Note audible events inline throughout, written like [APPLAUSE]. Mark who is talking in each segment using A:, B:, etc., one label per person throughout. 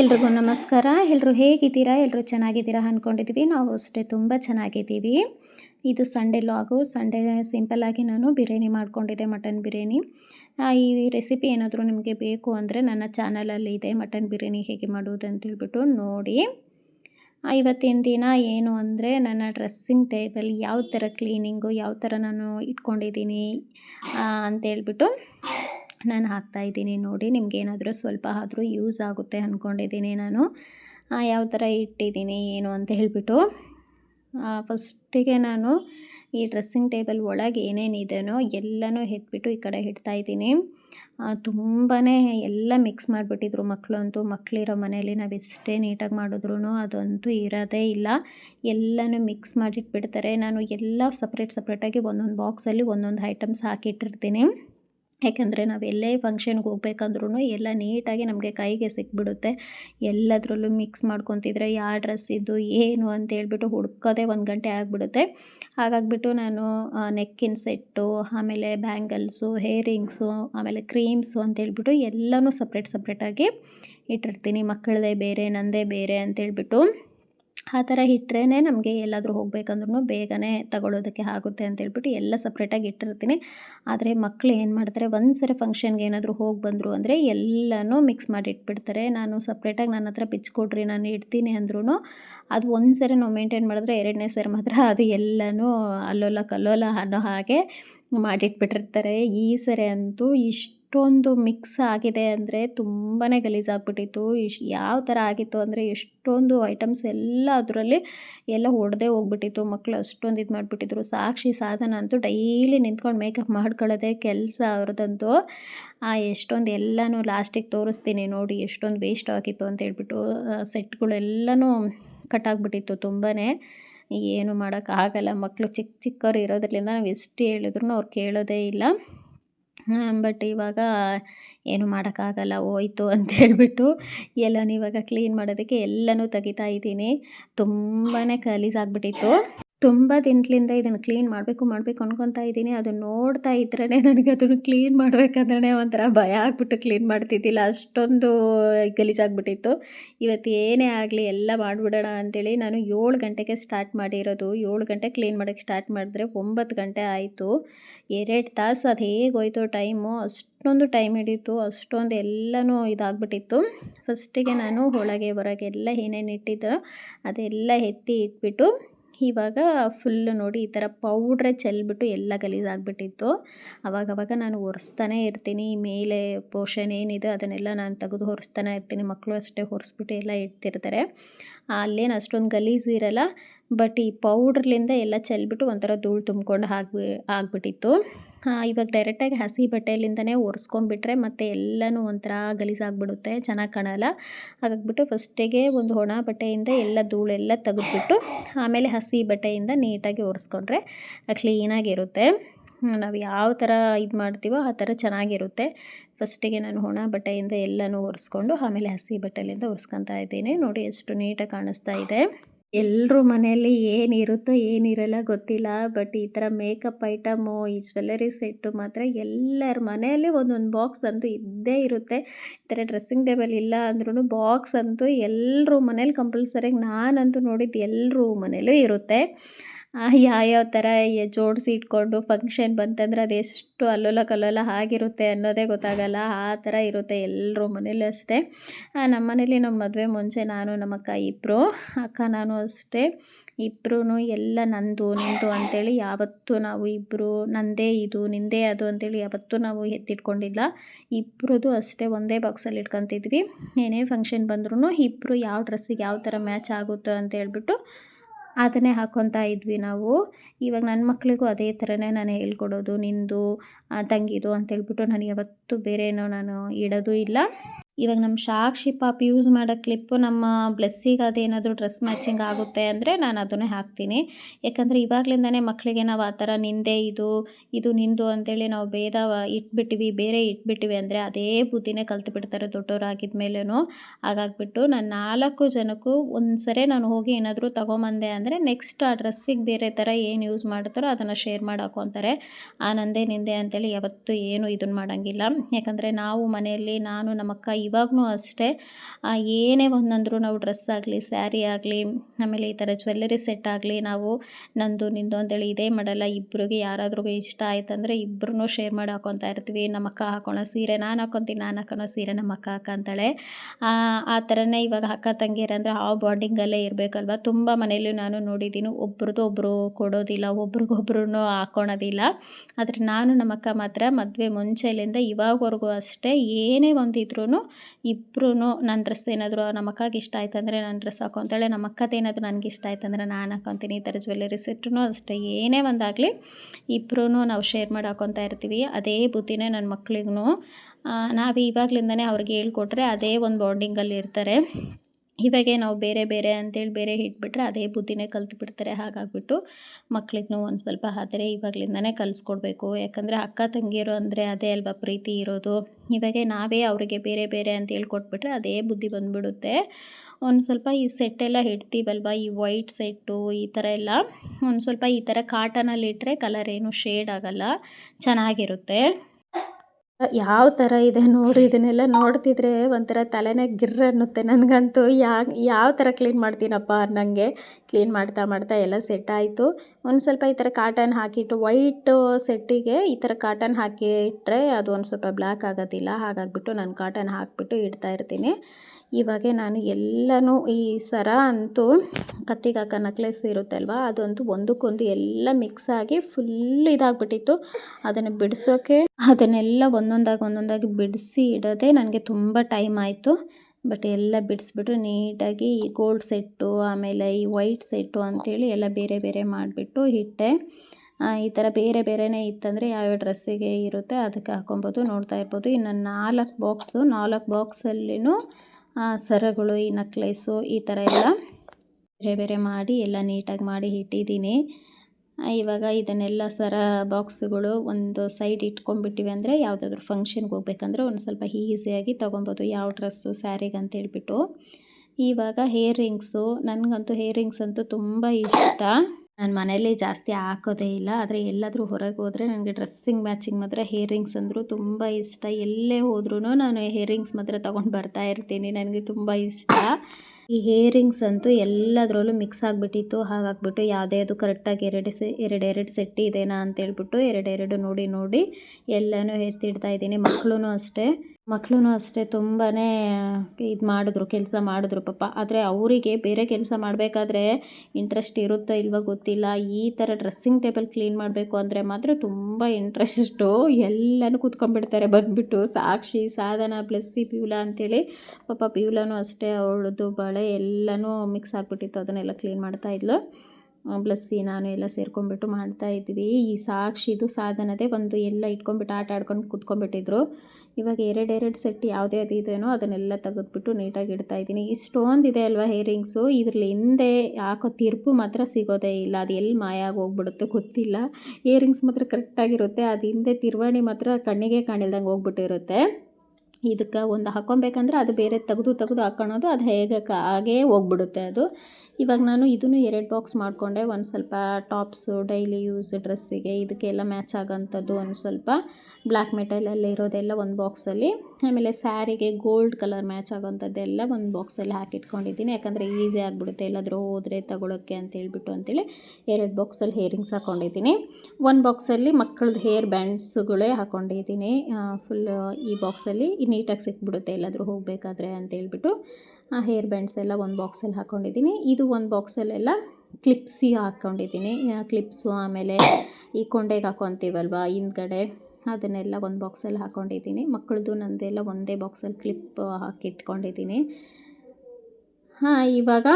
A: ಎಲ್ರಿಗೂ ನಮಸ್ಕಾರ. ಎಲ್ಲರೂ ಹೇಗಿದ್ದೀರಾ? ಎಲ್ಲರೂ ಚೆನ್ನಾಗಿದ್ದೀರಾ ಅಂದ್ಕೊಂಡಿದ್ದೀವಿ ನಾವು ಅಷ್ಟೇ ತುಂಬ ಚೆನ್ನಾಗಿದ್ದೀವಿ. ಇದು ಸಂಡೇ ಲಾಗು ಸಂಡೇ ಸಿಂಪಲ್ಲಾಗಿ ನಾನು ಬಿರಿಯಾನಿ ಮಾಡ್ಕೊಂಡಿದ್ದೆ, ಮಟನ್ ಬಿರಿಯಾನಿ. ಈ ರೆಸಿಪಿ ಏನಾದರೂ ನಿಮಗೆ ಬೇಕು ಅಂದರೆ ನನ್ನ ಚಾನಲಲ್ಲಿ ಇದೆ, ಮಟನ್ ಬಿರಿಯಾನಿ ಹೇಗೆ ಮಾಡೋದು ಅಂತೇಳ್ಬಿಟ್ಟು ನೋಡಿ. ಇವತ್ತಿನ ದಿನ ಏನು ಅಂದರೆ ನನ್ನ ಡ್ರೆಸ್ಸಿಂಗ್ ಟೇಬಲ್ ಯಾವ ಥರ ಕ್ಲೀನಿಂಗು ಯಾವ ಥರ ನಾನು ಇಟ್ಕೊಂಡಿದ್ದೀನಿ ಅಂತೇಳ್ಬಿಟ್ಟು ನಾನು ಹಾಕ್ತಾ ಇದ್ದೀನಿ ನೋಡಿ, ನಿಮ್ಗೆ ಏನಾದರೂ ಸ್ವಲ್ಪ ಆದರೂ ಯೂಸ್ ಆಗುತ್ತೆ ಅಂದ್ಕೊಂಡಿದ್ದೀನಿ ನಾನು. ಯಾವ ಥರ ಇಟ್ಟಿದ್ದೀನಿ, ಏನು ಅಂತ ಹೇಳಿಬಿಟ್ಟು. ಫಸ್ಟಿಗೆ ನಾನು ಈ ಡ್ರೆಸ್ಸಿಂಗ್ ಟೇಬಲ್ ಒಳಗೆ ಏನೇನಿದೆನೋ ಎಲ್ಲನೂ ಎತ್ಬಿಟ್ಟು ಈ ಕಡೆ ಇಡ್ತಾ ಇದ್ದೀನಿ. ತುಂಬಾ ಎಲ್ಲ ಮಿಕ್ಸ್ ಮಾಡಿಬಿಟ್ಟಿದ್ರು ಮಕ್ಕಳು ಅಂತೂ ಮಕ್ಕಳಿರೋ ಮನೇಲಿ ನಾವು ಎಷ್ಟೇ ನೀಟಾಗಿ ಮಾಡಿದ್ರೂ ಅದಂತೂ ಇರೋದೇ ಇಲ್ಲ. ಎಲ್ಲನೂ ಮಿಕ್ಸ್ ಮಾಡಿಟ್ಬಿಡ್ತಾರೆ. ನಾನು ಎಲ್ಲ ಸಪ್ರೇಟ್ ಸಪ್ರೇಟಾಗಿ ಒಂದೊಂದು ಬಾಕ್ಸಲ್ಲಿ ಒಂದೊಂದು ಐಟಮ್ಸ್ ಹಾಕಿಟ್ಟಿರ್ತೀನಿ. ಯಾಕೆಂದರೆ ನಾವು ಎಲ್ಲೇ ಫಂಕ್ಷನ್ಗೆ ಹೋಗ್ಬೇಕಂದ್ರೂ ಎಲ್ಲ ನೀಟಾಗಿ ನಮಗೆ ಕೈಗೆ ಸಿಕ್ಬಿಡುತ್ತೆ. ಎಲ್ಲದರಲ್ಲೂ ಮಿಕ್ಸ್ ಮಾಡ್ಕೊತಿದ್ರೆ ಯಾವ ಡ್ರೆಸ್ ಇದ್ದು ಏನು ಅಂತ ಹೇಳ್ಬಿಟ್ಟು ಹುಡ್ಕೋದೇ ಒಂದು ಗಂಟೆ ಆಗಿಬಿಡುತ್ತೆ. ಹಾಗಾಗ್ಬಿಟ್ಟು ನಾನು ನೆಕ್ಕಿನ ಸೆಟ್ಟು ಆಮೇಲೆ ಬ್ಯಾಂಗಲ್ಸು ಹೇರಿಂಗ್ಸು ಆಮೇಲೆ ಕ್ರೀಮ್ಸು ಅಂತೇಳ್ಬಿಟ್ಟು ಎಲ್ಲನೂ ಸಪ್ರೇಟ್ ಸಪ್ರೇಟಾಗಿ ಇಟ್ಟಿರ್ತೀನಿ. ಮಕ್ಕಳದೇ ಬೇರೆ ನನ್ನದೇ ಬೇರೆ ಅಂತೇಳ್ಬಿಟ್ಟು ಆ ಥರ ಇಟ್ಟರೆ ನಮಗೆ ಎಲ್ಲಾದರೂ ಹೋಗಬೇಕಂದ್ರೂ ಬೇಗನೆ ತಗೊಳ್ಳೋದಕ್ಕೆ ಆಗುತ್ತೆ ಅಂತೇಳ್ಬಿಟ್ಟು ಎಲ್ಲ ಸಪ್ರೇಟಾಗಿ ಇಟ್ಟಿರ್ತೀನಿ. ಆದರೆ ಮಕ್ಕಳು ಏನು ಮಾಡ್ತಾರೆ, ಒಂದು ಸರಿ ಫಂಕ್ಷನ್ಗೆ ಏನಾದರೂ ಹೋಗಿ ಬಂದರು ಅಂದರೆ ಎಲ್ಲನೂ ಮಿಕ್ಸ್ ಮಾಡಿ ಇಟ್ಬಿಡ್ತಾರೆ. ನಾನು ಸಪ್ರೇಟಾಗಿ ನನ್ನ ಹತ್ರ ಬಿಚ್ಕೊಡ್ರಿ ನಾನು ಇಡ್ತೀನಿ ಅಂದ್ರೂ ಅದು ಒಂದು ಸರಿ ನಾವು ಮೇಂಟೈನ್ ಮಾಡಿದ್ರೆ ಎರಡನೇ ಸರಿ ಮಾತ್ರ ಅದು ಎಲ್ಲನೂ ಅಲ್ಲೋಲ ಕಲ್ಲೋಲ ಅನ್ನೋ ಹಾಗೆ ಮಾಡಿಟ್ಬಿಟ್ಟಿರ್ತಾರೆ. ಈ ಸರಿ ಅಂತೂ ಇಷ್ಟೊಂದು ಮಿಕ್ಸ್ ಆಗಿದೆ ಅಂದರೆ ತುಂಬಾ ಗಲೀಜಾಗ್ಬಿಟ್ಟಿತ್ತು. ಇಶ್ ಯಾವ ಥರ ಆಗಿತ್ತು ಅಂದರೆ ಎಷ್ಟೊಂದು ಐಟಮ್ಸ್ ಎಲ್ಲ ಅದರಲ್ಲಿ ಎಲ್ಲ ಒಡೆದೇ ಹೋಗ್ಬಿಟ್ಟಿತ್ತು. ಮಕ್ಕಳು ಅಷ್ಟೊಂದು ಇದು ಮಾಡಿಬಿಟ್ಟಿದ್ರು. ಸಾಕ್ಷಿ ಸಾಧನ ಅಂತೂ ಡೈಲಿ ನಿಂತ್ಕೊಂಡು ಮೇಕಪ್ ಮಾಡ್ಕೊಳ್ಳೋದೇ ಕೆಲಸ ಅವ್ರದ್ದಂತೂ ಆ ಎಷ್ಟೊಂದು ಎಲ್ಲನೂ ಲಾಸ್ಟಿಗೆ ತೋರಿಸ್ತೀನಿ ನೋಡಿ ಎಷ್ಟೊಂದು ವೇಸ್ಟ್ ಆಗಿತ್ತು ಅಂತ ಹೇಳ್ಬಿಟ್ಟು ಸೆಟ್ಗಳೆಲ್ಲನೂ ಕಟ್ಟಾಗ್ಬಿಟ್ಟಿತ್ತು ತುಂಬಾ ಏನು ಮಾಡೋಕ್ಕಾಗಲ್ಲ ಮಕ್ಕಳು ಚಿಕ್ಕ ಚಿಕ್ಕವ್ರು ಇರೋದ್ರಿಂದ ನಾವು ಎಷ್ಟು ಹೇಳಿದ್ರು ಅವ್ರು ಕೇಳೋದೇ ಇಲ್ಲ. ಬಟ್ ಇವಾಗ ಏನು ಮಾಡೋಕ್ಕಾಗಲ್ಲ, ಹೋಯ್ತು ಅಂತ ಹೇಳ್ಬಿಟ್ಟು ಎಲ್ಲನೂ ಇವಾಗ ಕ್ಲೀನ್ ಮಾಡೋದಕ್ಕೆ ಎಲ್ಲನೂ ತೆಗಿತಾ ಇದ್ದೀನಿ. ತುಂಬಾ ಗಲೀಜಾಗ್ಬಿಟ್ಟಿತ್ತು ತುಂಬ ದಿನಗಳಿಂದ ಇದನ್ನು ಕ್ಲೀನ್ ಮಾಡಬೇಕು ಮಾಡಬೇಕು ಅನ್ಕೊತಾ ಇದ್ದೀನಿ. ಅದು ನೋಡ್ತಾ ಇದ್ರೇ ನನಗೆ ಅದನ್ನು ಕ್ಲೀನ್ ಮಾಡಬೇಕಂದ್ರೆ ಒಂಥರ ಭಯ ಆಗ್ಬಿಟ್ಟು ಕ್ಲೀನ್ ಮಾಡ್ತಿದ್ದಿಲ್ಲ. ಅಷ್ಟೊಂದು ಗಲೀಜಾಗ್ಬಿಟ್ಟಿತ್ತು. ಇವತ್ತು ಏನೇ ಆಗಲಿ ಎಲ್ಲ ಮಾಡಿಬಿಡೋಣ ಅಂತೇಳಿ ನಾನು ಏಳು ಗಂಟೆಗೆ ಸ್ಟಾರ್ಟ್ ಮಾಡಿರೋದು. ಏಳು ಗಂಟೆ ಕ್ಲೀನ್ ಮಾಡೋಕ್ಕೆ ಸ್ಟಾರ್ಟ್ ಮಾಡಿದ್ರೆ ಒಂಬತ್ತು ಗಂಟೆ ಆಯಿತು. ಎರಡು ತಾಸು ಅದು ಹೇಗೆ ಹೋಯ್ತು ಟೈಮು ಅಷ್ಟೊಂದು ಟೈಮ್ ಹಿಡಿಯಿತು ಅಷ್ಟೊಂದು ಎಲ್ಲನೂ ಇದಾಗ್ಬಿಟ್ಟಿತ್ತು. ಫಸ್ಟಿಗೆ ನಾನು ಒಳಗೆ ಹೊರಗೆ ಏನೇನು ಇಟ್ಟಿದ್ದೋ ಅದೆಲ್ಲ ಎತ್ತಿ ಇಟ್ಬಿಟ್ಟು ಇವಾಗ ಫುಲ್ಲು ನೋಡಿ ಈ ಥರ ಪೌಡ್ರೆ ಚೆಲ್ಬಿಟ್ಟು ಎಲ್ಲ ಗಲೀಜಾಗ್ಬಿಟ್ಟಿತ್ತು. ಅವಾಗವಾಗ ನಾನು ಒರೆಸ್ತಾನೆ ಇರ್ತೀನಿ, ಮೇಲೆ ಪೋರ್ಷನ್ ಏನಿದೆ ಅದನ್ನೆಲ್ಲ ನಾನು ತೆಗೆದು ಒರೆಸ್ತಾನೆ ಇರ್ತೀನಿ ಮಕ್ಕಳು ಅಷ್ಟೇ ಒರೆಸ್ಬಿಟ್ಟು ಎಲ್ಲ ಇಡ್ತಿರ್ತಾರೆ. ಅಲ್ಲೇನು ಅಷ್ಟೊಂದು ಗಲೀಜು ಇರಲ್ಲ ಬಟ್ ಈ ಪೌಡ್ರ್ಲಿಂದ ಎಲ್ಲ ಚೆಲ್ಬಿಟ್ಟು ಒಂಥರ ಧೂಳು ತುಂಬ್ಕೊಂಡು ಆಗ್ಬಿ ಆಗಿಬಿಟ್ಟಿತ್ತು. ಇವಾಗ ಡೈರೆಕ್ಟಾಗಿ ಹಸಿ ಬಟ್ಟೆಯಲ್ಲಿಂದನೇ ಒರೆಸ್ಕೊಂಬಿಟ್ರೆ ಮತ್ತೆ ಎಲ್ಲನೂ ಒಂಥರ ಗಲೀಜಾಗ್ಬಿಡುತ್ತೆ, ಚೆನ್ನಾಗಿ ಕಾಣಲ್ಲ. ಹಾಗಾಗ್ಬಿಟ್ಟು ಫಸ್ಟಿಗೆ ಒಂದು ಒಣ ಬಟ್ಟೆಯಿಂದ ಎಲ್ಲ ಧೂಳೆಲ್ಲ ತೆಗೆದ್ಬಿಟ್ಟು ಆಮೇಲೆ ಹಸಿ ಬಟ್ಟೆಯಿಂದ ನೀಟಾಗಿ ಒರೆಸ್ಕೊಂಡ್ರೆ ಕ್ಲೀನಾಗಿರುತ್ತೆ. ನಾವು ಯಾವ ಥರ ಇದು ಮಾಡ್ತೀವೋ ಆ ಥರ ಚೆನ್ನಾಗಿರುತ್ತೆ. ಫಸ್ಟಿಗೆ ನಾನು ಒಣ ಬಟ್ಟೆಯಿಂದ ಎಲ್ಲನೂ ಒರೆಸ್ಕೊಂಡು ಆಮೇಲೆ ಹಸಿ ಬಟ್ಟೆಯಿಂದ ಒರೆಸ್ಕೊತಾ ಇದ್ದೀನಿ. ನೋಡಿ ಎಷ್ಟು ನೀಟಾಗಿ ಕಾಣಿಸ್ತಾ ಇದೆ. ಎಲ್ಲರೂ ಮನೆಯಲ್ಲಿ ಏನಿರುತ್ತೋ ಏನಿರಲ್ಲ ಗೊತ್ತಿಲ್ಲ ಬಟ್ ಈ ಥರ ಮೇಕಪ್ ಐಟಮು ಈ ಜ್ಯುವೆಲ್ಲರಿ ಸೆಟ್ಟು ಮಾತ್ರ ಎಲ್ಲರ ಮನೆಯಲ್ಲಿ ಒಂದೊಂದು ಬಾಕ್ಸ್ ಅಂತೂ ಇದ್ದೇ ಇರುತ್ತೆ. ಈ ಥರ ಡ್ರೆಸ್ಸಿಂಗ್ ಟೇಬಲ್ ಇಲ್ಲ ಅಂದ್ರೂ ಬಾಕ್ಸ್ ಅಂತೂ ಎಲ್ಲರೂ ಮನೇಲಿ ಕಂಪಲ್ಸರಿಯಾಗಿ ನಾನಂತೂ ನೋಡಿದ್ದು ಎಲ್ಲರೂ ಮನೇಲೂ ಇರುತ್ತೆ. ಯಾವ್ಯಾವ ಥರ ಜೋಡಿಸಿ ಇಟ್ಕೊಂಡು ಫಂಕ್ಷನ್ ಬಂತಂದ್ರೆ ಅದೆಷ್ಟು ಅಲ್ಲೋಲ ಕಲ್ಲೋಲ ಆಗಿರುತ್ತೆ ಅನ್ನೋದೇ ಗೊತ್ತಾಗಲ್ಲ, ಆ ಥರ ಇರುತ್ತೆ ಎಲ್ಲರೂ ಮನೇಲಿ ಅಷ್ಟೇ. ನಮ್ಮ ಮನೇಲಿ ನಮ್ಮ ಮದುವೆ ಮುಂಚೆ ನಾನು, ನಮ್ಮ ಅಕ್ಕ ಇಬ್ಬರು ಅಕ್ಕ ನಾನು ಅಷ್ಟೇ. ಇಬ್ಬರೂ ಎಲ್ಲ ನಂದು, ನಿಂದು ಅಂತೇಳಿ ಯಾವತ್ತೂ ನಾವು ಇಬ್ಬರು ನಂದೇ ಇದು, ನಿಂದೇ ಅದು ಅಂತೇಳಿ ಯಾವತ್ತೂ ನಾವು ಎತ್ತಿಟ್ಕೊಂಡಿಲ್ಲ. ಇಬ್ಬರದು ಅಷ್ಟೇ ಒಂದೇ ಬಾಕ್ಸಲ್ಲಿ ಇಟ್ಕೊತಿದ್ವಿ. ಏನೇ ಫಂಕ್ಷನ್ ಬಂದ್ರೂ ಇಬ್ಬರು ಯಾವ ಡ್ರೆಸ್ಸಿಗೆ ಯಾವ ಥರ ಮ್ಯಾಚ್ ಆಗುತ್ತೋ ಅಂತ ಹೇಳ್ಬಿಟ್ಟು ಅದನ್ನೇ ಹಾಕ್ಕೊತಾ ಇದ್ವಿ ನಾವು. ಇವಾಗ ನನ್ನ ಮಕ್ಕಳಿಗೂ ಅದೇ ಥರನೇ ನಾನು ಹೇಳ್ಕೊಡೋದು, ನಿಂದು ತಂಗಿದು ಅಂತೇಳ್ಬಿಟ್ಟು ನಾನು ಯಾವತ್ತೂ ಬೇರೆ ಏನೋ ನಾನು ಇಡೋದು ಇಲ್ಲ. ಇವಾಗ ನಮ್ಮ ಸಾಕ್ಷಿ ಪಾಪ ಯೂಸ್ ಮಾಡೋ ಕ್ಲಿಪ್ಪು ನಮ್ಮ ಬ್ಲೆಸ್ಸಿಗೆ ಅದೇನಾದರೂ ಡ್ರೆಸ್ ಮ್ಯಾಚಿಂಗ್ ಆಗುತ್ತೆ ಅಂದರೆ ನಾನು ಅದನ್ನೇ ಹಾಕ್ತೀನಿ. ಯಾಕಂದರೆ ಇವಾಗಲಿಂದನೇ ಮಕ್ಕಳಿಗೆ ನಾವು ಆ ಥರ ನಿಂದೆ ಇದು ಇದು ನಿಂದು ಅಂತೇಳಿ ನಾವು ಭೇದ ಇಟ್ಬಿಟ್ಟಿವಿ ಬೇರೆ ಇಟ್ಬಿಟ್ಟಿವಿ ಅಂದರೆ ಅದೇ ಬುದ್ಧಿನೇ ಕಲ್ತು ಬಿಡ್ತಾರೆ ದೊಡ್ಡವರಾಗಿದ್ದ ಮೇಲೂ ಹಾಗಾಗ್ಬಿಟ್ಟು ನಾನು ನಾಲ್ಕು ಜನಕ್ಕೂ ಒಂದ್ಸರಿ ನಾನು ಹೋಗಿ ಏನಾದರೂ ತೊಗೊಂಬಂದೆ ಅಂದರೆ ನೆಕ್ಸ್ಟ್ ಆ ಡ್ರೆಸ್ಸಿಗೆ ಬೇರೆ ಥರ ಏನು ಯೂಸ್ ಮಾಡ್ತಾರೋ ಅದನ್ನು ಶೇರ್ ಮಾಡಿ ಹಾಕೊತಾರೆ ಆ ನಂದೆ ನಿಂದೆ ಅಂತೇಳಿ ಯಾವತ್ತೂ ಏನು ಇದನ್ನು ಮಾಡೋಂಗಿಲ್ಲ. ಯಾಕಂದರೆ ನಾವು ಮನೆಯಲ್ಲಿ, ನಾನು ನಮ್ಮ ಇವಾಗಲೂ ಅಷ್ಟೇ ಏನೇ ಒಂದಂದರೂ ನಾವು ಡ್ರೆಸ್ ಆಗಲಿ, ಸ್ಯಾರಿ ಆಗಲಿ, ಆಮೇಲೆ ಈ ಥರ ಜ್ಯುವೆಲ್ಲರಿ ಸೆಟ್ ಆಗಲಿ, ನಾವು ನಂದು, ನಿಂದು ಅಂತೇಳಿ ಇದೇ ಮಾಡಲ್ಲ ಇಬ್ಬರಿಗೆ ಯಾರಾದ್ರಿಗೂ ಇಷ್ಟ ಆಯ್ತಂದರೆ ಇಬ್ಬರೂ ಶೇರ್ ಮಾಡಿ ಹಾಕೊತಾ ಇರ್ತೀವಿ. ನಮ್ಮ ಅಕ್ಕ ಹಾಕೋಣ ಸೀರೆ ನಾನು ಹಾಕೊತೀನಿ, ನಾನು ಹಾಕೊಳೋ ಸೀರೆ ನಮ್ಮ ಅಕ್ಕ ಹಾಕೊಂತಾಳೆ ಆ ಆ ಥರನೇ ಇವಾಗ ಅಕ್ಕ ತಂಗಿಯರಂದರೆ ಆ ಬಾಂಡಿಂಗಲ್ಲೇ ಇರಬೇಕಲ್ವ? ತುಂಬ ಮನೆಯಲ್ಲೂ ನಾನು ನೋಡಿದ್ದೀನಿ, ಒಬ್ರದ್ದು ಒಬ್ಬರು ಕೊಡೋದಿಲ್ಲ ಒಬ್ರಿಗೊಬ್ರು ಹಾಕೊಳೋದಿಲ್ಲ. ಆದರೆ ನಾನು ನಮ್ಮ ಅಕ್ಕ ಮಾತ್ರ ಮದುವೆ ಮುಂಚೆಯಿಂದ ಇವಾಗವರೆಗೂ ಅಷ್ಟೇ, ಏನೇ ಒಂದಿದ್ರೂ ಇಬ್ಬರೂ ನನ್ನ ಡ್ರೆಸ್ ಏನಾದರೂ ನಮ್ಮ ಅಕ್ಕಗೆ ಇಷ್ಟ ಆಯ್ತು ಅಂದರೆ ನನ್ನ ಡ್ರೆಸ್ ಹಾಕೊತಾಳೆ ನಮ್ಮ ಅಕ್ಕದೇನಾದರೂ ನನಗೆ ಇಷ್ಟ ಆಯ್ತು ಅಂದರೆ ನಾನು ಹಾಕೊತೀನಿ. ಈ ಥರ ಜ್ಯುವೆಲ್ಲರಿ ಸೆಟ್ಟೂ ಅಷ್ಟೇ, ಏನೇ ಒಂದಾಗಲಿ ಇಬ್ಬರೂ ನಾವು ಶೇರ್ ಮಾಡಿ ಹಾಕೊತಾ ಇರ್ತೀವಿ. ಅದೇ ಬುದ್ಧಿನೇ ನನ್ನ ಮಕ್ಳಿಗೂ ನಾವು ಇವಾಗಲಿಂದನೇ ಅವ್ರಿಗೆ ಹೇಳ್ಕೊಟ್ರೆ ಅದೇ ಒಂದು ಬಾಂಡಿಂಗಲ್ಲಿ ಇರ್ತಾರೆ. ಇವಾಗೆ ನಾವು ಬೇರೆ ಬೇರೆ ಅಂತೇಳಿ ಬೇರೆ ಇಟ್ಬಿಟ್ರೆ ಅದೇ ಬುದ್ಧಿನೇ ಕಲ್ತು ಬಿಡ್ತಾರೆ ಹಾಗಾಗ್ಬಿಟ್ಟು ಮಕ್ಳಿಗೂ ಒಂದು ಸ್ವಲ್ಪ ಆದರೆ ಇವಾಗಲಿಂದನೇ ಕಲಿಸ್ಕೊಡ್ಬೇಕು. ಯಾಕಂದರೆ ಅಕ್ಕ ತಂಗಿಯರು ಅಂದರೆ ಅದೇ ಅಲ್ವಾ ಪ್ರೀತಿ ಇರೋದು. ಇವಾಗೆ ನಾವೇ ಅವರಿಗೆ ಬೇರೆ ಬೇರೆ ಅಂತ ಹೇಳ್ಕೊಟ್ಬಿಟ್ರೆ ಅದೇ ಬುದ್ಧಿ ಬಂದುಬಿಡುತ್ತೆ. ಒಂದು ಸ್ವಲ್ಪ ಈ ಸೆಟ್ಟೆಲ್ಲ ಇಡ್ತೀವಲ್ವ? ಈ ವೈಟ್ ಸೆಟ್ಟು ಈ ಥರ ಎಲ್ಲ. ಒಂದು ಸ್ವಲ್ಪ ಈ ಥರ ಕಾಟನಲ್ಲಿ ಇಟ್ಟರೆ ಕಲರ್ ಏನು ಶೇಡ್ ಆಗಲ್ಲ. ಚೆನ್ನಾಗಿರುತ್ತೆ. ಯಾವ ಥರ ಇದೆ ನೋಡಿ ಇದನ್ನೆಲ್ಲ ನೋಡ್ತಿದ್ರೆ ಒಂಥರ ತಲೆನೇ ಗಿರ್ರ ಅನ್ನುತ್ತೆ ನನಗಂತೂ. ಯಾ, ಯಾವ ಥರ ಕ್ಲೀನ್ ಮಾಡ್ತೀನಪ್ಪ ಅನ್ನಂಗೆ. ಕ್ಲೀನ್ ಮಾಡ್ತಾ ಮಾಡ್ತಾ ಎಲ್ಲ ಸೆಟ್ ಆಯಿತು. ಒಂದು ಸ್ವಲ್ಪ ಈ ಥರ ಕಾಟನ್ ಹಾಕಿಟ್ಟು ವೈಟ್ ಸೆಟ್ಟಿಗೆ ಈ ಥರ ಕಾಟನ್ ಹಾಕಿ ಇಟ್ಟರೆ ಅದು ಒಂದು ಸ್ವಲ್ಪ ಬ್ಲ್ಯಾಕ್ ಆಗೋದಿಲ್ಲ. ಹಾಗಾಗಿಬಿಟ್ಟು ನಾನು ಕಾಟನ್ ಹಾಕಿಬಿಟ್ಟು ಇಡ್ತಾ ಇರ್ತೀನಿ. ಇವಾಗ ನಾನು ಎಲ್ಲನೂ ಈ ಸರ ಅಂತೂ ಕತ್ತಿಗೆ ಹಾಕೋ ನಕ್ಲೆಸ್ ಇರುತ್ತಲ್ವ, ಅದಂತೂ ಒಂದಕ್ಕೊಂದು ಎಲ್ಲ ಮಿಕ್ಸ್ ಆಗಿ ಫುಲ್ ಇದಾಗ್ಬಿಟ್ಟಿತ್ತು. ಅದನ್ನು ಬಿಡಿಸೋಕೆ ಅದನ್ನೆಲ್ಲ ಒಂದೊಂದಾಗಿ ಒಂದೊಂದಾಗಿ ಬಿಡಿಸಿ ಇಡೋದೇ ನನಗೆ ತುಂಬ ಟೈಮ್ ಆಯಿತು. ಬಟ್ ಎಲ್ಲ ಬಿಡಿಸ್ಬಿಟ್ಟು ನೀಟಾಗಿ ಈ ಗೋಲ್ಡ್ ಸೆಟ್ಟು ಆಮೇಲೆ ಈ ವೈಟ್ ಸೆಟ್ಟು ಅಂಥೇಳಿ ಎಲ್ಲ ಬೇರೆ ಬೇರೆ ಮಾಡಿಬಿಟ್ಟು ಇಟ್ಟೆ. ಈ ಥರ ಬೇರೆ ಬೇರೆನೇ ಇತ್ತಂದರೆ ಯಾವ್ಯಾವ ಡ್ರೆಸ್ಸಿಗೆ ಇರುತ್ತೆ ಅದಕ್ಕೆ ಹಾಕೊಬೋದು, ನೋಡ್ತಾ ಇರ್ಬೋದು. ಇನ್ನು ನಾಲ್ಕು ಬಾಕ್ಸು ನಾಲ್ಕು ಬಾಕ್ಸಲ್ಲಿನೂ ಸರಗಳು, ಈ ನಕ್ಲೇಸು ಈ ಥರ ಎಲ್ಲ ಬೇರೆ ಬೇರೆ ಮಾಡಿ ಎಲ್ಲ ನೀಟಾಗಿ ಮಾಡಿ ಇಟ್ಟಿದ್ದೀನಿ. ಇವಾಗ ಇದನ್ನೆಲ್ಲ ಸರ ಬಾಕ್ಸ್ಗಳು ಒಂದು ಸೈಡ್ ಇಟ್ಕೊಂಡ್ಬಿಟ್ಟಿವಿ ಅಂದರೆ ಯಾವುದಾದ್ರೂ ಫಂಕ್ಷನ್ಗೆ ಹೋಗ್ಬೇಕಂದ್ರೆ ಒಂದು ಸ್ವಲ್ಪ ಈಸಿಯಾಗಿ ತೊಗೊಬೋದು. ಯಾವ ಡ್ರೆಸ್ಸು, ಸ್ಯಾರಿಗೆ ಅಂತ ಹೇಳ್ಬಿಟ್ಟು. ಇವಾಗ ಹೇರ್ ರಿಂಗ್ಸು, ನನಗಂತೂ ಹೇರ್ ರಿಂಗ್ಸ್ ಅಂತೂ ತುಂಬ ಇಷ್ಟ. ನಾನು ಮನೇಲಿ ಜಾಸ್ತಿ ಹಾಕೋದೇ ಇಲ್ಲ. ಆದರೆ ಎಲ್ಲಾದರೂ ಹೊರಗೆ ಹೋದರೆ ನನಗೆ ಡ್ರೆಸ್ಸಿಂಗ್ ಮ್ಯಾಚಿಂಗ್ ಮಾತ್ರ ಹೇರ್ ರಿಂಗ್ಸ್ ಅಂದರೂ ತುಂಬ ಇಷ್ಟ. ಎಲ್ಲೇ ಹೋದ್ರೂ ನಾನು ಹೇರ್ ರಿಂಗ್ಸ್ ಮಾತ್ರ ತೊಗೊಂಡು ಬರ್ತಾ ಇರ್ತೀನಿ. ನನಗೆ ತುಂಬ ಇಷ್ಟ. ಈ ಹೇರಿಂಗ್ಸ್ ಅಂತೂ ಎಲ್ಲದರಲ್ಲೂ ಮಿಕ್ಸ್ ಆಗಿಬಿಟ್ಟಿತ್ತು. ಹಾಗಾಗ್ಬಿಟ್ಟು ಯಾವುದೇ ಅದು ಕರೆಕ್ಟಾಗಿ ಎರಡು ಸೆ, ಎರಡು ಎರಡು ಸೆಟ್ ಇದೆನಾ ಅಂತೇಳ್ಬಿಟ್ಟು ಎರಡೆರಡು ನೋಡಿ ನೋಡಿ ಎಲ್ಲನೂ ಎತ್ತಿಡ್ತಾ ಇದ್ದೀನಿ. ಮಕ್ಕಳು ಅಷ್ಟೇ. ಮಕ್ಕಳು ಅಷ್ಟೇ ತುಂಬಾ ಇದು ಮಾಡಿದ್ರು, ಕೆಲಸ ಮಾಡಿದ್ರು ಪಾಪ. ಆದರೆ ಅವರಿಗೆ ಬೇರೆ ಕೆಲಸ ಮಾಡಬೇಕಾದ್ರೆ ಇಂಟ್ರೆಸ್ಟ್ ಇರುತ್ತೋ ಇಲ್ವೋ ಗೊತ್ತಿಲ್ಲ. ಈ ಥರ ಡ್ರೆಸ್ಸಿಂಗ್ ಟೇಬಲ್ ಕ್ಲೀನ್ ಮಾಡಬೇಕು ಅಂದರೆ ಮಾತ್ರ ತುಂಬ ಇಂಟ್ರೆಸ್ಟು ಎಲ್ಲನೂ ಕೂತ್ಕೊಂಡ್ಬಿಡ್ತಾರೆ. ಬಂದುಬಿಟ್ಟು ಸಾಕ್ಷಿ, ಸಾಧನ ಬ್ಲೆಸ್ಸಿ ಪ್ಯೂಲಾ ಅಂತೇಳಿ ಪಾಪ ಪ್ಯೂಲಾನು ಅಷ್ಟೇ ಅವಳದು ಬಳೆ ಎಲ್ಲನೂ ಮಿಕ್ಸ್ ಆಗಿಬಿಟ್ಟಿತ್ತು. ಅದನ್ನೆಲ್ಲ ಕ್ಲೀನ್ ಮಾಡ್ತಾಯಿದ್ಲು ಬ್ಲಸ್ಸಿ ನಾನು ಎಲ್ಲ ಸೇರ್ಕೊಂಡ್ಬಿಟ್ಟು ಮಾಡ್ತಾಯಿದ್ವಿ ಈ ಸಾಕ್ಷಿದು ಸಾಧನದೇ ಒಂದು ಎಲ್ಲ ಇಟ್ಕೊಂಡ್ಬಿಟ್ಟು ಆಟ ಆಡ್ಕೊಂಡು ಕೂತ್ಕೊಂಡ್ಬಿಟ್ಟಿದ್ರು. ಇವಾಗ ಎರಡೆರಡು ಸೆಟ್ ಯಾವುದೇ ಅದು ಇದೇನೋ ಅದನ್ನೆಲ್ಲ ತೆಗೆದ್ಬಿಟ್ಟು ನೀಟಾಗಿ ಇಡ್ತಾ ಇದ್ದೀನಿ. ಇಷ್ಟೊಂದು ಇದೆ ಅಲ್ವಾ ಹೇರಿಂಗ್ಸು? ಇದ್ರಲ್ಲಿ ಹಿಂದೆ ಹಾಕೋ ತಿರುಪು ಮಾತ್ರ ಸಿಗೋದೇ ಇಲ್ಲ. ಅದು ಎಲ್ಲಿ ಮಾಯ ಹೋಗ್ಬಿಡುತ್ತೆ ಗೊತ್ತಿಲ್ಲ. ಇಯರಿಂಗ್ಸ್ ಮಾತ್ರ ಕರೆಕ್ಟಾಗಿರುತ್ತೆ. ಅದು ಹಿಂದೆ ತಿರುವಾಣಿ ಮಾತ್ರ ಕಣ್ಣಿಗೆ ಕಾಣಿಲ್ದಂಗೆ ಹೋಗ್ಬಿಟ್ಟಿರುತ್ತೆ. ಇದಕ್ಕೆ ಒಂದು ಹಾಕ್ಕೊಬೇಕಂದ್ರೆ ಅದು ಬೇರೆ ತೆಗೆದು ತೆಗೆದು ಹಾಕ್ಕೊಳೋದು ಅದು ಹೇಗೆ ಹಾಗೇ ಹೋಗ್ಬಿಡುತ್ತೆ ಅದು. ಇವಾಗ ನಾನು ಇದನ್ನು ಎರಡು ಬಾಕ್ಸ್ ಮಾಡಿಕೊಂಡೆ, ಒಂದು ಸ್ವಲ್ಪ ಟಾಪ್ಸು, ಡೈಲಿ ಯೂಸ್ ಡ್ರೆಸ್ಸಿಗೆ, ಇದಕ್ಕೆಲ್ಲ ಮ್ಯಾಚ್ ಆಗೋಂಥದ್ದು ಒಂದು ಸ್ವಲ್ಪ. ಬ್ಲ್ಯಾಕ್ ಮೆಟಲಲ್ಲಿ ಇರೋದೆಲ್ಲ ಒಂದು ಬಾಕ್ಸಲ್ಲಿ. ಆಮೇಲೆ ಸ್ಯಾರಿಗೆ ಗೋಲ್ಡ್ ಕಲರ್ ಮ್ಯಾಚ್ ಆಗೋಂಥದ್ದೆಲ್ಲ ಒಂದು ಬಾಕ್ಸಲ್ಲಿ ಹಾಕಿಟ್ಕೊಂಡಿದ್ದೀನಿ. ಯಾಕಂದರೆ ಈಸಿ ಆಗಿಬಿಡುತ್ತೆ ಎಲ್ಲಾದರೂ ಹೋದರೆ ತಗೊಳ್ಳೋಕ್ಕೆ ಅಂತ ಹೇಳ್ಬಿಟ್ಟು ಅಂತೇಳಿ ಎರಡು ಬಾಕ್ಸಲ್ಲಿ ಹೇರಿಂಗ್ಸ್ ಹಾಕ್ಕೊಂಡಿದ್ದೀನಿ ಒಂದು ಬಾಕ್ಸಲ್ಲಿ ಮಕ್ಕಳದ್ದು ಹೇರ್ ಬ್ಯಾಂಡ್ಸ್ಗಳೇ ಹಾಕ್ಕೊಂಡಿದ್ದೀನಿ ಫುಲ್ ಈ ಬಾಕ್ಸಲ್ಲಿ ನೀಟಾಗಿ ಸಿಕ್ಬಿಡುತ್ತೆ ಎಲ್ಲಾದರೂ ಹೋಗಬೇಕಾದ್ರೆ ಅಂತೇಳ್ಬಿಟ್ಟು ಹೇರ್ ಬ್ಯಾಂಡ್ಸ್ ಎಲ್ಲ ಒಂದು ಬಾಕ್ಸಲ್ಲಿ ಹಾಕ್ಕೊಂಡಿದ್ದೀನಿ ಇದು ಒಂದು ಬಾಕ್ಸಲ್ಲೆಲ್ಲ ಕ್ಲಿಪ್ಸಿ ಹಾಕ್ಕೊಂಡಿದ್ದೀನಿ ಕ್ಲಿಪ್ಸು ಆಮೇಲೆ ಈ ಕೊಂಡೆಗೆ ಹಾಕ್ಕೊತೀವಲ್ವ ಹಿಂದ್ಗಡೆ. ಅದನ್ನೆಲ್ಲ ಒಂದು ಬಾಕ್ಸಲ್ಲಿ ಹಾಕ್ಕೊಂಡಿದ್ದೀನಿ ಮಕ್ಕಳದು ನಂದೆಲ್ಲ ಒಂದೇ ಬಾಕ್ಸಲ್ಲಿ ಕ್ಲಿಪ್ ಹಾಕಿಟ್ಕೊಂಡಿದ್ದೀನಿ ಹಾಂ, ಇವಾಗ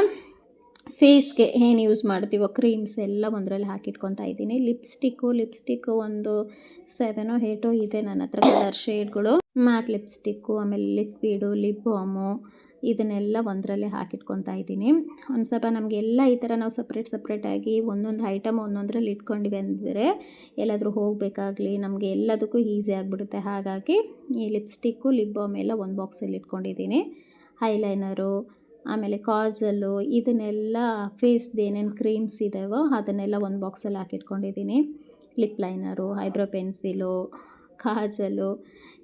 A: ಫೇಸ್ಗೆ ಏನು ಯೂಸ್ ಮಾಡ್ತೀವೋ ಕ್ರೀಮ್ಸ್ ಎಲ್ಲ ಒಂದರಲ್ಲಿ ಹಾಕಿಟ್ಕೊತಾ ಇದ್ದೀನಿ. ಲಿಪ್ಸ್ಟಿಕ್ಕು ಲಿಪ್ಸ್ಟಿಕ್ಕು ಒಂದು ಸೆವೆನೋ ಏಟೋ ಇದೆ ನನ್ನ ಹತ್ರ ಕಲರ್ ಶೇಡ್ಗಳು ಮ್ಯಾಟ್ ಲಿಪ್ಸ್ಟಿಕ್ಕು, ಆಮೇಲೆ ಲಿಕ್ವಿಡು, ಲಿಪ್ ಬಾಮು ಇದನ್ನೆಲ್ಲ ಒಂದರಲ್ಲೇ ಹಾಕಿಟ್ಕೊತಾ ಇದ್ದೀನಿ. ಒಂದು ಸ್ವಲ್ಪ ನಮಗೆಲ್ಲ ಈ ಥರ ನಾವು ಸಪ್ರೇಟ್ ಸಪ್ರೇಟಾಗಿ ಒಂದೊಂದು ಐಟಮ್ ಒಂದೊಂದರಲ್ಲಿ ಇಟ್ಕೊಂಡಿವೆ ಅಂದರೆ ಎಲ್ಲಾದರೂ ಹೋಗಬೇಕಾಗ್ಲಿ, ನಮಗೆ ಎಲ್ಲದಕ್ಕೂ ಈಸಿ ಆಗಿಬಿಡುತ್ತೆ. ಹಾಗಾಗಿ ಈ ಲಿಪ್ಸ್ಟಿಕ್ಕು ಲಿಪ್ ಬಾಮ್ ಎಲ್ಲ ಒಂದು ಬಾಕ್ಸಲ್ಲಿ ಇಟ್ಕೊಂಡಿದ್ದೀನಿ. ಹೈಲೈನರು ಆಮೇಲೆ ಕಾಜಲ್ಲು ಇದನ್ನೆಲ್ಲ ಫೇಸ್ದು ಏನೇನು ಕ್ರೀಮ್ಸ್ ಇದ್ದಾವೋ ಅದನ್ನೆಲ್ಲ ಒಂದು ಬಾಕ್ಸಲ್ಲಿ ಹಾಕಿಟ್ಕೊಂಡಿದ್ದೀನಿ. Lip liner eyebrow pencil kajal.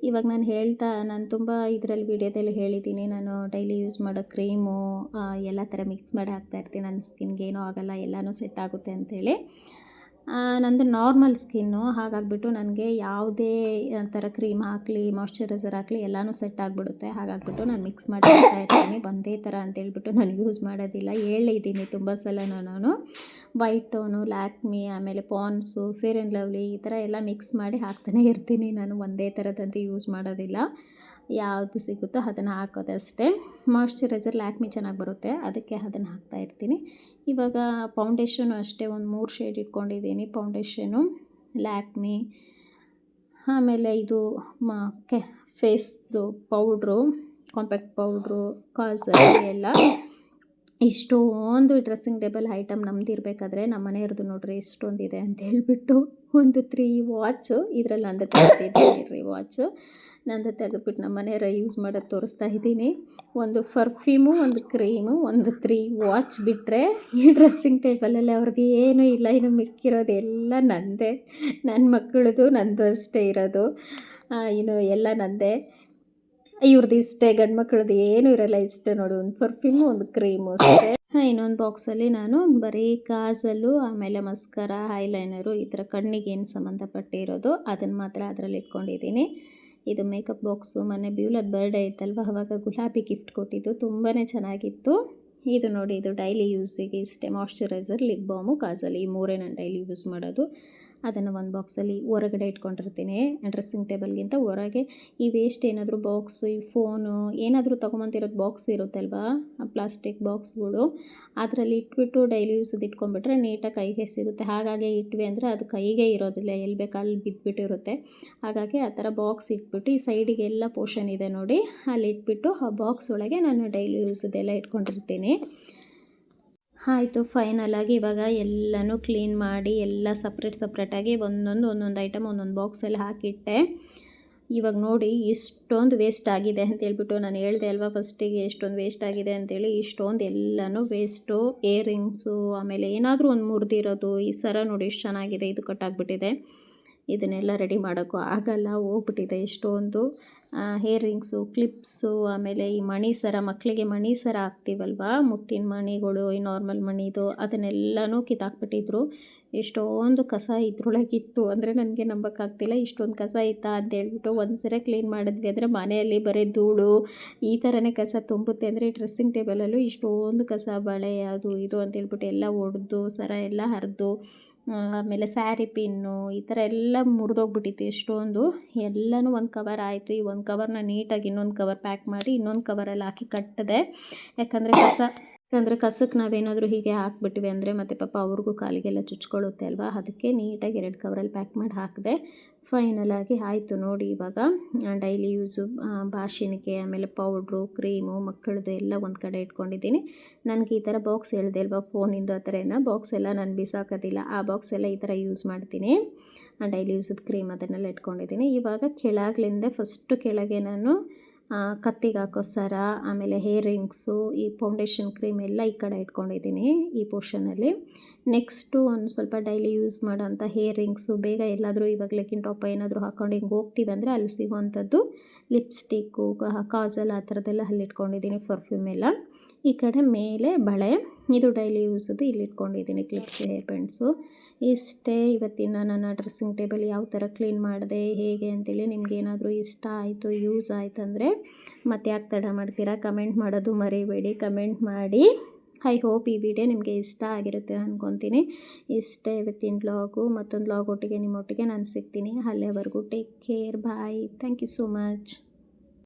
A: ಇವಾಗ ನಾನು ಹೇಳ್ತಾ, ನಾನು ತುಂಬ ಇದರಲ್ಲಿ ವಿಡಿಯೋದಲ್ಲಿ ಹೇಳಿದ್ದೀನಿ, ನಾನು ಡೈಲಿ ಯೂಸ್ ಮಾಡೋ ಕ್ರೀಮು ಎಲ್ಲ ಥರ ಮಿಕ್ಸ್ ಮಾಡಿ ಹಾಕ್ತಾಯಿರ್ತೀನಿ ನನ್ನ ಸ್ಕಿನ್ಗೆ ಏನೂ ಆಗೋಲ್ಲ, ಎಲ್ಲನೂ ಸೆಟ್ ಆಗುತ್ತೆ ಅಂಥೇಳಿ ನಂದು ನಾರ್ಮಲ್ ಸ್ಕಿನ್ನು ಹಾಗಾಗಿಬಿಟ್ಟು ನನಗೆ ಯಾವುದೇ ಥರ ಕ್ರೀಮ್ ಹಾಕಲಿ ಮಾಯ್ಶ್ಚರೈಸರ್ ಹಾಕಲಿ ಎಲ್ಲನೂ ಸೆಟ್ ಆಗಿಬಿಡುತ್ತೆ. ಹಾಗಾಗಿಬಿಟ್ಟು ನಾನು ಮಿಕ್ಸ್ ಮಾಡಿ ಇರ್ತೀನಿ. ಒಂದೇ ಥರ ಅಂತೇಳ್ಬಿಟ್ಟು ನಾನು ಯೂಸ್ ಮಾಡೋದಿಲ್ಲ. ಹೇಳಿದ್ದೀನಿ ತುಂಬ ಸಲ ನಾನು ವೈಟ್ ಟೋನು ಲ್ಯಾಕ್ಮಿ ಆಮೇಲೆ ಪಾನ್ಸು ಫೇರ್ ಆ್ಯಂಡ್ ಲವ್ಲಿ ಈ ಥರ ಎಲ್ಲ ಮಿಕ್ಸ್ ಮಾಡಿ ಹಾಕ್ತಾನೆ ಇರ್ತೀನಿ. ನಾನು ಒಂದೇ ಥರದಂತೆ ಯೂಸ್ ಮಾಡೋದಿಲ್ಲ. ಯಾವುದು ಸಿಗುತ್ತೋ ಅದನ್ನು ಹಾಕೋದಷ್ಟೇ ಮಾಯ್ಶ್ಚರೈಸರ್ ಲ್ಯಾಕ್ಮಿ ಚೆನ್ನಾಗಿ ಬರುತ್ತೆ. ಅದಕ್ಕೆ ಅದನ್ನು ಹಾಕ್ತಾ ಇರ್ತೀನಿ. ಇವಾಗ ಫೌಂಡೇಶನು ಅಷ್ಟೇ ಒಂದು ಮೂರು ಶೇಡ್ ಇಟ್ಕೊಂಡಿದ್ದೀನಿ. ಫೌಂಡೇಶನು ಲ್ಯಾಕ್ಮಿ, ಆಮೇಲೆ ಇದು ಮ, ಕೆ ಫೇಸ್ದು ಪೌಡ್ರು ಕಾಂಪ್ಯಾಕ್ಟ್ ಪೌಡ್ರು ಕಾಜಲ್ ಎಲ್ಲ ಇಷ್ಟೊಂದು ಡ್ರೆಸ್ಸಿಂಗ್ ಟೇಬಲ್ ಐಟಮ್ ನಮ್ದು ಇರಬೇಕಾದ್ರೆ ನಮ್ಮ ಮನೆಯವ್ರದ್ದು ನೋಡ್ರಿ ಇಷ್ಟೊಂದಿದೆ ಅಂತ ಹೇಳಿಬಿಟ್ಟು ಒಂದು ತ್ರೀ ವಾಚು ಇದರಲ್ಲಿ ನಂದು ತೆಗೆದಿದ್ದೀನಿ ವಾಚು ನಂದು ತೆಗೆದ್ಬಿಟ್ಟು ನಮ್ಮ ಮನೆಯವ್ರ ಯೂಸ್ ಮಾಡೋದು ತೋರಿಸ್ತಾ ಇದ್ದೀನಿ. ಒಂದು ಪರ್ಫ್ಯೂಮು ಒಂದು ಕ್ರೀಮು ಒಂದು ತ್ರೀ ವಾಚ್ ಬಿಟ್ಟರೆ ಈ ಡ್ರೆಸ್ಸಿಂಗ್ ಟೇಬಲಲ್ಲಿ ಅವ್ರದ್ದು ಏನೂ ಇಲ್ಲ, ಇನ್ನು ಮಿಕ್ಕಿರೋದು ಎಲ್ಲ ನನ್ನ ಮಕ್ಕಳದು ನಂದು ಅಷ್ಟೇ ಇರೋದು. ಇನ್ನು ಎಲ್ಲ ನನ್ನದೇ ಇವ್ರದ್ದು ಇಷ್ಟೇ, ಗಂಡು ಮಕ್ಕಳದ್ದು ಏನು ಇರಲ್ಲ ಇಷ್ಟೇ ನೋಡಿ. ಒಂದು ಪರ್ಫ್ಯೂಮು ಒಂದು ಕ್ರೀಮು ಅಷ್ಟೇ. [COUGHS] ಇನ್ನೊಂದು ಬಾಕ್ಸಲ್ಲಿ ನಾನು ಬರೀ ಕಾಜಲ್ಲು, ಆಮೇಲೆ ಮಸ್ಕರ ಐಲೈನರು ಈ ಥರ ಕಣ್ಣಿಗೆ ಏನು ಸಂಬಂಧಪಟ್ಟಿರೋದು ಅದನ್ನು ಮಾತ್ರ ಅದರಲ್ಲಿ ಇಟ್ಕೊಂಡಿದ್ದೀನಿ. ಇದು ಮೇಕಪ್ ಬಾಕ್ಸು ಮೊನ್ನೆ ಬ್ಯೂಲದ ಬರ್ಡೇ ಇತ್ತಲ್ವ, ಅವಾಗ ಗುಲಾಬಿ ಗಿಫ್ಟ್ ಕೊಟ್ಟಿದ್ದು ತುಂಬಾ ಚೆನ್ನಾಗಿತ್ತು. ಇದು ನೋಡಿ, ಇದು ಡೈಲಿ ಯೂಸಿಗೆ ಇಷ್ಟೇ ಮಾಯಶ್ಚರೈಸರ್ ಲಿಪ್ ಬಾಮು ಕಾಜಲ್, ಈ ಮೂರೇ ನಾನು ಡೈಲಿ ಯೂಸ್ ಮಾಡೋದು. ಅದನ್ನು ಒಂದು ಬಾಕ್ಸಲ್ಲಿ ಹೊರಗಡೆ ಇಟ್ಕೊಂಡಿರ್ತೀನಿ ಡ್ರೆಸ್ಸಿಂಗ್ ಟೇಬಲ್ಗಿಂತ ಹೊರಗೆ. ಈ ವೇಸ್ಟ್ ಏನಾದರೂ ಬಾಕ್ಸು ಈ ಫೋನು ಏನಾದರೂ ತೊಗೊಂಬಂತಿರೋದು ಬಾಕ್ಸ್ ಇರುತ್ತಲ್ವಾ? ಪ್ಲಾಸ್ಟಿಕ್ ಬಾಕ್ಸ್ಗಳು ಅದರಲ್ಲಿ ಇಟ್ಬಿಟ್ಟು ಡೈಲಿ ಯೂಸದು ಇಟ್ಕೊಂಡ್ಬಿಟ್ರೆ ನೀಟಾಗಿ ಕೈಗೆ ಸಿಗುತ್ತೆ. ಹಾಗಾಗಿ ಇಟ್ವಿ ಅಂದರೆ ಅದು ಕೈಗೆ ಇರೋದಿಲ್ಲ, ಎಲ್ಲಿ ಅಲ್ಲಿ ಬಿದ್ದುಬಿಟ್ಟಿರುತ್ತೆ ಹಾಗಾಗಿ ಆ ಥರ ಬಾಕ್ಸ್ ಇಟ್ಬಿಟ್ಟು, ಈ ಸೈಡಿಗೆ ಎಲ್ಲ ಪೋರ್ಷನ್ ಇದೆ ನೋಡಿ, ಅಲ್ಲಿ ಇಟ್ಬಿಟ್ಟು ಆ ಬಾಕ್ಸ್ ಒಳಗೆ ನಾನು ಡೈಲಿ ಯೂಸದೆಲ್ಲ ಇಟ್ಕೊಂಡಿರ್ತೀನಿ. ಆಯಿತು ಫೈನಲಾಗಿ ಇವಾಗ ಎಲ್ಲನೂ ಕ್ಲೀನ್ ಮಾಡಿ ಎಲ್ಲ ಸಪ್ರೇಟ್ ಸಪ್ರೇಟಾಗಿ ಒಂದೊಂದು ಒಂದೊಂದು ಐಟಮ್ ಒಂದೊಂದು ಬಾಕ್ಸಲ್ಲಿ ಹಾಕಿಟ್ಟೆ. ಇವಾಗ ನೋಡಿ ಇಷ್ಟೊಂದು ವೇಸ್ಟ್ ಆಗಿದೆ ಅಂತ ಹೇಳ್ಬಿಟ್ಟು ನಾನು ಹೇಳಿದೆ ಅಲ್ವಾ ಫಸ್ಟಿಗೆ ಎಷ್ಟೊಂದು ವೇಸ್ಟ್ ಆಗಿದೆ ಅಂತೇಳಿ ಇಷ್ಟೊಂದು ಎಲ್ಲನೂ ವೇಸ್ಟು ಏರಿಂಗ್ಸು ಆಮೇಲೆ ಏನಾದರೂ ಒಂದು ಮುರಿದಿರೋದು, ಈ ಸರ ನೋಡಿ ಎಷ್ಟು ಚೆನ್ನಾಗಿದೆ, ಇದು ಕಟ್ಟಾಗ್ಬಿಟ್ಟಿದೆ ಇದನ್ನೆಲ್ಲ ರೆಡಿ ಮಾಡೋಕ್ಕೂ ಆಗಲ್ಲ, ಹೋಗ್ಬಿಟ್ಟಿದೆ ಎಷ್ಟೊಂದು ಹೇರ್ ರಿಂಗ್ಸು ಕ್ಲಿಪ್ಸು ಆಮೇಲೆ ಈ ಮಣಿ ಸರ ಮಕ್ಕಳಿಗೆ ಮಣಿ ಸರ ಹಾಕ್ತೀವಲ್ವ? ಮುತ್ತಿನ ಮಣಿಗಳು, ಈ ನಾರ್ಮಲ್ ಮಣಿದು ಅದನ್ನೆಲ್ಲನೂ ಕಿತ್ತಾಕ್ಬಿಟ್ಟಿದ್ರು. ಎಷ್ಟೊಂದು ಕಸ ಇದ್ರೊಳಗಿತ್ತು ಅಂದರೆ ನನಗೆ ನಂಬೋಕ್ಕಾಗ್ತಿಲ್ಲ. ಇಷ್ಟೊಂದು ಕಸ ಇತ್ತಾ ಅಂತ ಹೇಳ್ಬಿಟ್ಟು ಒಂದು ಸರಿ ಕ್ಲೀನ್ ಮಾಡಿದ್ವಿ. ಅಂದರೆ ಮನೆಯಲ್ಲಿ ಬರೀ ಧೂಳು, ಈ ಥರನೇ ಕಸ ತುಂಬುತ್ತೆ. ಅಂದರೆ ಡ್ರೆಸ್ಸಿಂಗ್ ಟೇಬಲಲ್ಲೂ ಇಷ್ಟೊಂದು ಕಸ, ಬಳೆ, ಅದು ಇದು ಅಂತ ಹೇಳ್ಬಿಟ್ಟು ಎಲ್ಲ ಒಡೆದು, ಸರ ಎಲ್ಲ ಹರಿದು ಆಮೇಲೆ ಸ್ಯಾರಿ ಪಿನ್ನು ಈ ಥರ ಎಲ್ಲ ಮುರಿದೋಗ್ಬಿಟ್ಟಿತ್ತು ಎಷ್ಟೊಂದು. ಎಲ್ಲನೂ ಒಂದು ಕವರ್ ಆಯಿತು. ಈ ಒಂದು ಕವರ್ನ ನೀಟಾಗಿ ಇನ್ನೊಂದು ಕವರ್ ಪ್ಯಾಕ್ ಮಾಡಿ ಇನ್ನೊಂದು ಕವರಲ್ಲಿ ಹಾಕಿ ಕಟ್ಟಿದೆ. ಯಾಕಂದರೆ ಕಸ ಯಾಕಂದರೆ ಕಸಕ್ಕೆ ನಾವೇನಾದರೂ ಹೀಗೆ ಹಾಕ್ಬಿಟ್ವಿ ಅಂದರೆ ಮತ್ತು ಪಾಪ ಅವ್ರಿಗೂ ಕಾಲಿಗೆಲ್ಲ ಚುಚ್ಕೊಳ್ಳುತ್ತೆ ಅಲ್ವಾ? ಅದಕ್ಕೆ ನೀಟಾಗಿ ಎರಡು ಕವರಲ್ಲಿ ಪ್ಯಾಕ್ ಮಾಡಿ ಹಾಕಿದೆ ಫೈನಲಾಗಿ ಆಯಿತು ನೋಡಿ ಇವಾಗ. ಡೈಲಿ ಯೂಸು ಬಾಷಿಣಿಕೆ ಆಮೇಲೆ ಪೌಡ್ರು ಕ್ರೀಮು ಮಕ್ಕಳದ್ದು ಎಲ್ಲ ಒಂದು ಕಡೆ ಇಟ್ಕೊಂಡಿದ್ದೀನಿ. ನನಗೆ ಈ ಥರ ಬಾಕ್ಸ್ ಹೇಳಿದೆ ಅಲ್ವಾ ಫೋನಿಂದ ಆ ಥರ ಏನೋ ಬಾಕ್ಸ್ ಎಲ್ಲ ನಾನು ಬಿಸಾಕೋದಿಲ್ಲ. ಆ ಬಾಕ್ಸ್ ಎಲ್ಲ ಈ ಥರ ಯೂಸ್ ಮಾಡ್ತೀನಿ. ಡೈಲಿ ಯೂಸದ ಕ್ರೀಮ್ ಅದನ್ನೆಲ್ಲ ಇಟ್ಕೊಂಡಿದ್ದೀನಿ. ಇವಾಗ ಕೆಳಗ್ಲಿಂದ ಫಸ್ಟು ಕೆಳಗೆ ನಾನು ಕತ್ತಿಗೆ ಹಾಕೋ ಸರ, ಆಮೇಲೆ ಹೇರ್ ರಿಂಗ್ಸು ಈ ಫೌಂಡೇಶನ್ ಕ್ರೀಮ್ ಎಲ್ಲ ಈ ಕಡೆ ಇಟ್ಕೊಂಡಿದ್ದೀನಿ ಈ ಪೋರ್ಷನಲ್ಲಿ ನೆಕ್ಸ್ಟು ಒಂದು ಸ್ವಲ್ಪ ಡೈಲಿ ಯೂಸ್ ಮಾಡೋಂಥ ಹೇರ್ ರಿಂಗ್ಸು, ಬೇಗ ಎಲ್ಲಾದರೂ ಇವಾಗ ಲೆಕ್ಕಿನ ಟಾಪ್ ಏನಾದರೂ ಹಾಕ್ಕೊಂಡು ಹಿಂಗೆ ಹೋಗ್ತೀವಿ ಅಂದರೆ ಅಲ್ಲಿ ಸಿಗುವಂಥದ್ದು ಲಿಪ್ಸ್ಟಿಕ್ಕು ಕಾಜಲ್ ಆ ಥರದ್ದೆಲ್ಲ ಅಲ್ಲಿ ಇಟ್ಕೊಂಡಿದ್ದೀನಿ ಪರ್ಫ್ಯೂಮ್ ಎಲ್ಲ. ಈ ಕಡೆ ಮೇಲೆ ಬಳೆ, ಇದು ಡೈಲಿ ಯೂಸದು ಇಲ್ಲಿ ಇಟ್ಕೊಂಡಿದ್ದೀನಿ ಕ್ಲಿಪ್ಸ್, ಹೇರ್ ಬ್ಯಾಂಡ್ಸು ಇಷ್ಟೇ ಇವತ್ತಿನ ನನ್ನ ಡ್ರೆಸ್ಸಿಂಗ್ ಟೇಬಲ್ ಯಾವ ಥರ ಕ್ಲೀನ್ ಮಾಡಿದೆ, ಹೇಗೆ ಅಂತೇಳಿ ನಿಮ್ಗೆ ಏನಾದರೂ ಇಷ್ಟ ಆಯಿತು, ಯೂಸ್ ಆಯ್ತು ಅಂದರೆ ಮತ್ತೆ ಯಾಕೆ ತಡ ಮಾಡ್ತೀರಾ? ಕಮೆಂಟ್ ಮಾಡೋದು ಮರಿಬೇಡಿ, ಕಮೆಂಟ್ ಮಾಡಿ. ಐ ಹೋಪ್ ಈ ವಿಡಿಯೋ ನಿಮಗೆ ಇಷ್ಟ ಆಗಿರುತ್ತೆ ಅಂದ್ಕೊತೀನಿ ಇಷ್ಟೇ ಇವತ್ತಿನ ಬ್ಲಾಗು ಮತ್ತೊಂದು ಬ್ಲಾಗ್ ಒಟ್ಟಿಗೆ ನಿಮ್ಮೊಟ್ಟಿಗೆ ನಾನು ಸಿಗ್ತೀನಿ. ಅಲ್ಲೇವರೆಗೂ take care bye thank you so much